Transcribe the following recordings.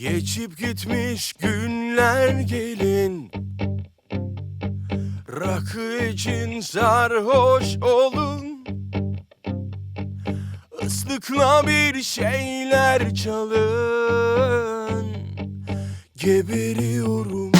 Geçip gitmiş günler gelin. Rakı için sarhoş olun. Islıkla bir şeyler çalın. Geberiyorum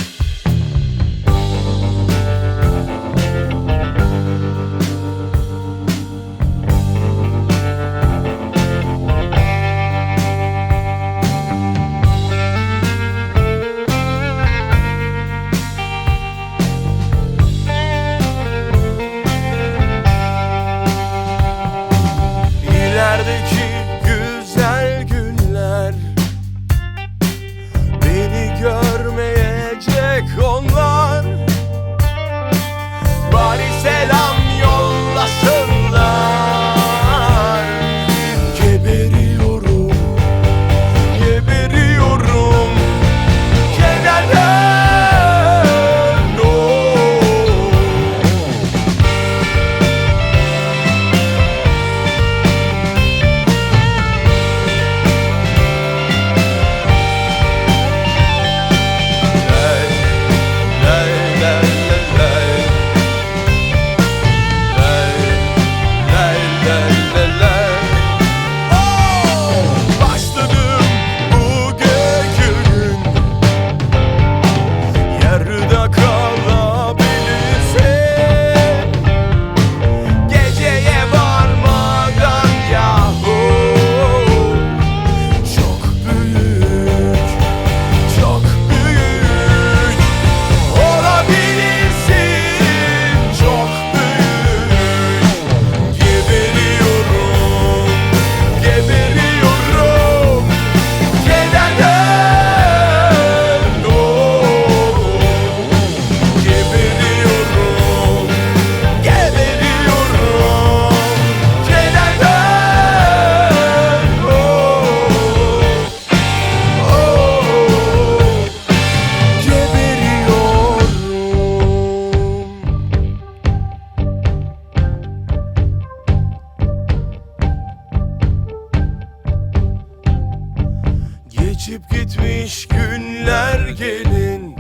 Geçip gitmiş günler gelin.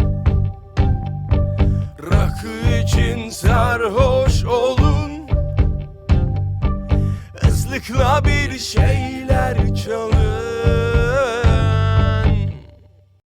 Rakı için sarhoş olun. Islıkla bir şey